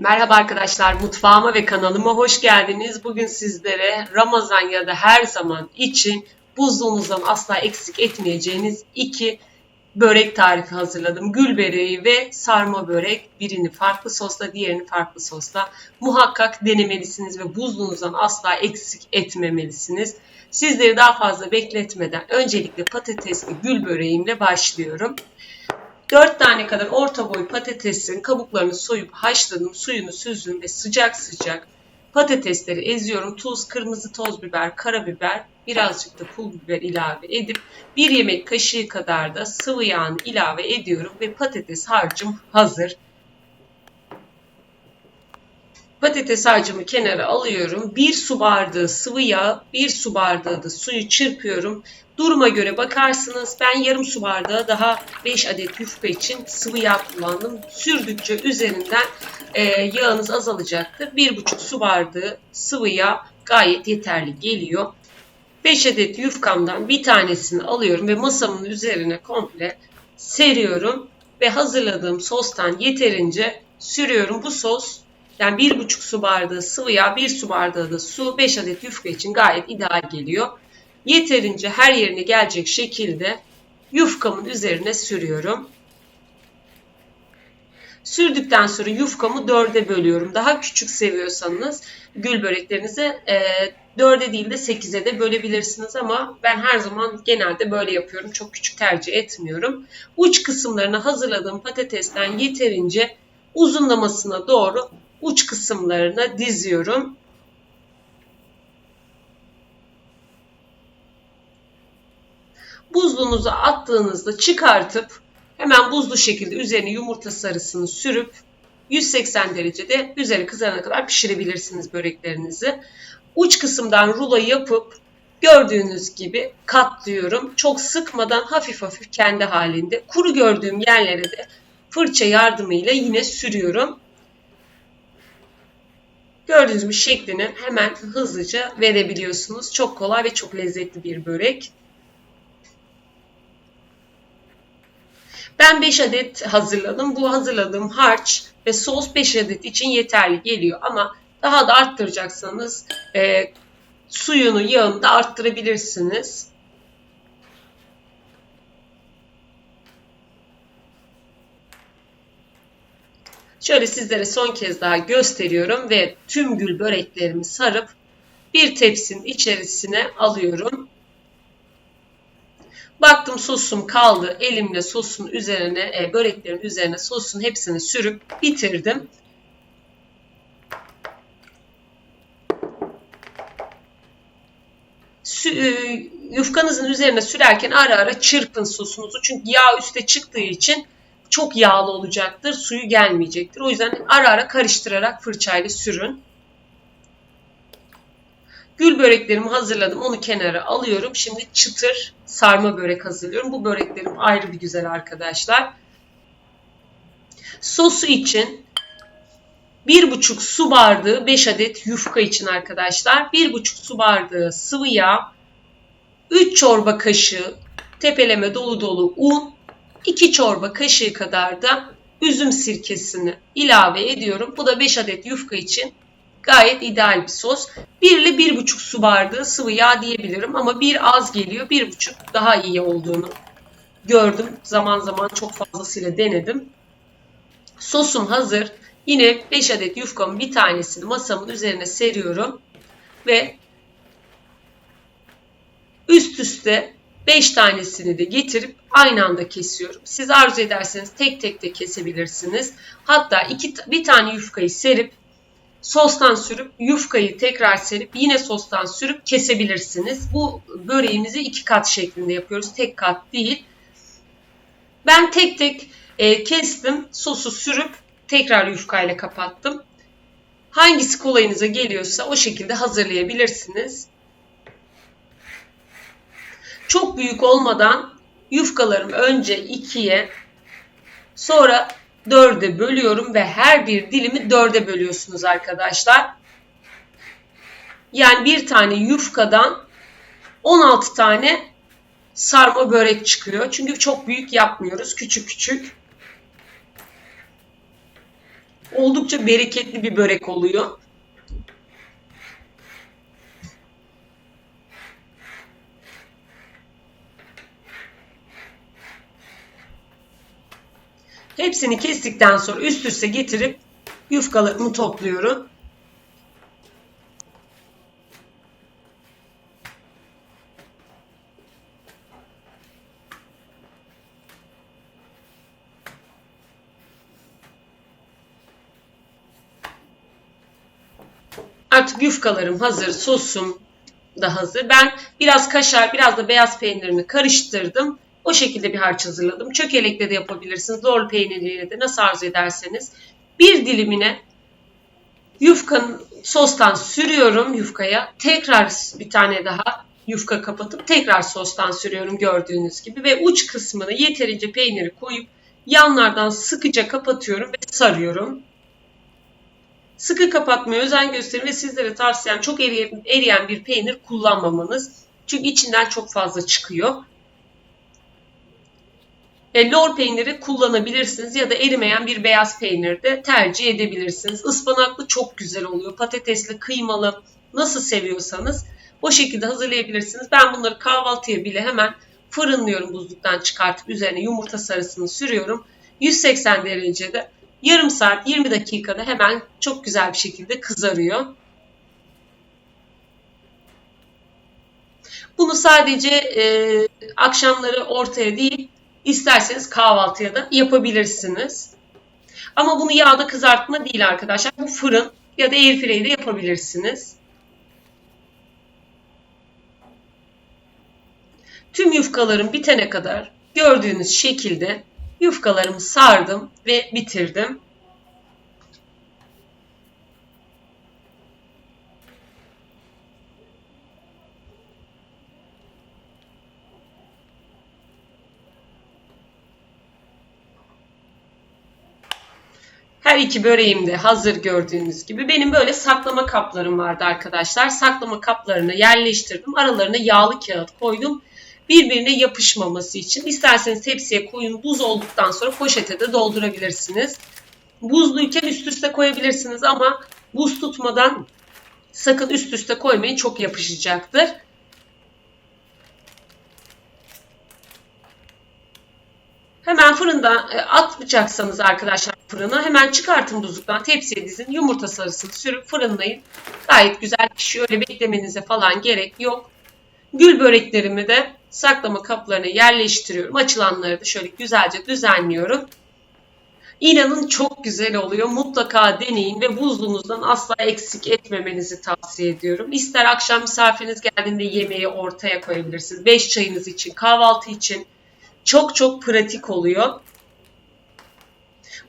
Merhaba arkadaşlar, mutfağıma ve kanalıma hoş geldiniz. Bugün sizlere Ramazan ya da her zaman için buzluğunuzdan asla eksik etmeyeceğiniz iki börek tarifi hazırladım. Gül böreği ve sarma börek. Birini farklı sosla, diğerini farklı sosla. Muhakkak denemelisiniz ve buzluğunuzdan asla eksik etmemelisiniz. Sizleri daha fazla bekletmeden öncelikle patatesli gül böreğimle başlıyorum. 4 tane kadar orta boy patatesin kabuklarını soyup haşladım, suyunu süzdüm ve sıcak sıcak patatesleri eziyorum. Tuz, kırmızı toz biber, karabiber, birazcık da pul biber ilave edip bir yemek kaşığı kadar da sıvı yağını ilave ediyorum ve patates harcım hazır. Patates harcımı kenara alıyorum. Bir su bardağı sıvı yağ, bir su bardağı da suyu çırpıyorum. Duruma göre bakarsınız. Ben yarım su bardağı daha 5 adet yufka için sıvı yağ kullandım. Sürdükçe üzerinden e, yağınız azalacaktır. 1,5 su bardağı sıvı yağ gayet yeterli geliyor. 5 adet yufkamdan bir tanesini alıyorum ve masamın üzerine komple seriyorum ve hazırladığım sostan yeterince sürüyorum. Bu sos yani 1,5 su bardağı sıvı yağ, 1 su bardağı da su, 5 adet yufka için gayet ideal geliyor. Yeterince her yerine gelecek şekilde yufkamın üzerine sürüyorum. Sürdükten sonra yufkamı dörde bölüyorum. Daha küçük seviyorsanız gül böreklerinizi e, dörde değil de sekize de bölebilirsiniz ama ben her zaman genelde böyle yapıyorum. Çok küçük tercih etmiyorum. Uç kısımlarını hazırladığım patatesten yeterince uzunlamasına doğru uç kısımlarına diziyorum. Buzluğunuza attığınızda çıkartıp hemen buzlu şekilde üzerine yumurta sarısını sürüp 180 derecede üzeri kızarana kadar pişirebilirsiniz böreklerinizi. Uç kısımdan rulo yapıp gördüğünüz gibi katlıyorum. Çok sıkmadan hafif hafif kendi halinde. Kuru gördüğüm yerlere de fırça yardımıyla yine sürüyorum. Gördüğünüz gibi şeklini hemen hızlıca verebiliyorsunuz. Çok kolay ve çok lezzetli bir börek. Ben 5 adet hazırladım. Bu hazırladığım harç ve sos 5 adet için yeterli geliyor. Ama daha da arttıracaksanız e, suyunu, yağını da arttırabilirsiniz. Şöyle sizlere son kez daha gösteriyorum ve tüm gül böreklerimi sarıp bir tepsinin içerisine alıyorum. Baktım sosum kaldı. Elimle sosun üzerine, e, böreklerin üzerine sosun hepsini sürüp bitirdim. E, yufkanızın üzerine sürerken ara ara çırpın sosunuzu. Çünkü yağ üste çıktığı için çok yağlı olacaktır. Suyu gelmeyecektir. O yüzden ara ara karıştırarak fırçayla sürün. Gül böreklerimi hazırladım. Onu kenara alıyorum. Şimdi çıtır sarma börek hazırlıyorum. Bu böreklerim ayrı bir güzel arkadaşlar. Sosu için 1,5 su bardağı 5 adet yufka için arkadaşlar. 1,5 su bardağı sıvı yağ. 3 çorba kaşığı tepeleme dolu dolu un. 2 çorba kaşığı kadar da üzüm sirkesini ilave ediyorum. Bu da 5 adet yufka için gayet ideal bir sos. 1 ile 1,5 su bardağı sıvı yağ diyebilirim ama bir az geliyor. 1,5 daha iyi olduğunu gördüm. Zaman zaman çok fazlasıyla denedim. Sosum hazır. Yine 5 adet yufkamın bir tanesini masamın üzerine seriyorum. Ve üst üste 5 tanesini de getirip aynı anda kesiyorum. Siz arzu ederseniz tek tek de kesebilirsiniz. Hatta iki, bir tane yufkayı serip sostan sürüp yufkayı tekrar serip yine sostan sürüp kesebilirsiniz. Bu böreğimizi iki kat şeklinde yapıyoruz. Tek kat değil. Ben tek tek e, kestim. Sosu sürüp tekrar yufkayla kapattım. Hangisi kolayınıza geliyorsa o şekilde hazırlayabilirsiniz. Çok büyük olmadan yufkalarımı önce ikiye sonra dörde bölüyorum ve her bir dilimi dörde bölüyorsunuz arkadaşlar. Yani bir tane yufkadan 16 tane sarma börek çıkıyor. Çünkü çok büyük yapmıyoruz. Küçük küçük. Oldukça bereketli bir börek oluyor. Hepsini kestikten sonra üst üste getirip yufkalarımı topluyorum. Artık yufkalarım hazır, sosum da hazır. Ben biraz kaşar, biraz da beyaz peynirini karıştırdım. O şekilde bir harç hazırladım. Çökelekle de yapabilirsiniz. Lor peyniriyle de nasıl arzu ederseniz. Bir dilimine yufkanın sostan sürüyorum yufkaya. Tekrar bir tane daha yufka kapatıp tekrar sostan sürüyorum gördüğünüz gibi. Ve uç kısmını yeterince peyniri koyup yanlardan sıkıca kapatıyorum ve sarıyorum. Sıkı kapatmaya özen gösterin ve sizlere tavsiyem çok eriyen bir peynir kullanmamanız. Çünkü içinden çok fazla çıkıyor. E, lor peyniri kullanabilirsiniz ya da erimeyen bir beyaz peynir de tercih edebilirsiniz. Ispanaklı çok güzel oluyor. Patatesli, kıymalı nasıl seviyorsanız o şekilde hazırlayabilirsiniz. Ben bunları kahvaltıya bile hemen fırınlıyorum buzluktan çıkartıp üzerine yumurta sarısını sürüyorum. 180 derecede yarım saat 20 dakikada hemen çok güzel bir şekilde kızarıyor. Bunu sadece e, akşamları ortaya değil isterseniz kahvaltıya da yapabilirsiniz. Ama bunu yağda kızartma değil arkadaşlar. Bu fırın ya da airfryer'de yapabilirsiniz. Tüm yufkalarım bitene kadar gördüğünüz şekilde yufkalarımı sardım ve bitirdim. Her iki böreğim de hazır gördüğünüz gibi. Benim böyle saklama kaplarım vardı arkadaşlar. Saklama kaplarını yerleştirdim. Aralarına yağlı kağıt koydum birbirine yapışmaması için. İsterseniz tepsiye koyun. Buz olduktan sonra poşete de doldurabilirsiniz. Buzluyken üst üste koyabilirsiniz ama buz tutmadan sakın üst üste koymayın. Çok yapışacaktır. Hemen fırında e, atmayacaksanız arkadaşlar fırına hemen çıkartın buzluktan tepsiye dizin. Yumurta sarısını sürüp fırınlayın. Gayet güzel pişiyor. Öyle beklemenize falan gerek yok. Gül böreklerimi de saklama kaplarına yerleştiriyorum. Açılanları da şöyle güzelce düzenliyorum. İnanın çok güzel oluyor. Mutlaka deneyin ve buzluğunuzdan asla eksik etmemenizi tavsiye ediyorum. İster akşam misafiriniz geldiğinde yemeği ortaya koyabilirsiniz. 5 çayınız için, kahvaltı için çok çok pratik oluyor.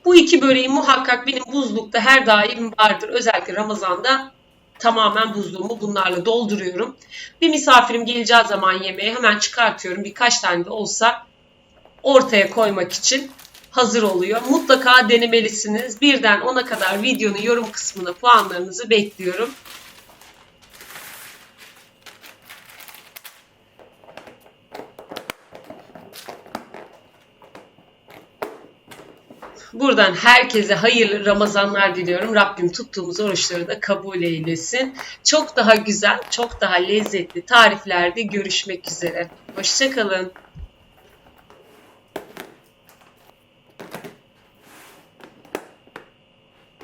Bu iki böreği muhakkak benim buzlukta her daim vardır. Özellikle Ramazan'da tamamen buzluğumu bunlarla dolduruyorum. Bir misafirim geleceği zaman yemeğe hemen çıkartıyorum. Birkaç tane de olsa ortaya koymak için hazır oluyor. Mutlaka denemelisiniz. Birden 10'a kadar videonun yorum kısmına puanlarınızı bekliyorum. Buradan herkese hayırlı Ramazanlar diliyorum. Rabbim tuttuğumuz oruçları da kabul eylesin. Çok daha güzel, çok daha lezzetli tariflerde görüşmek üzere. Hoşçakalın.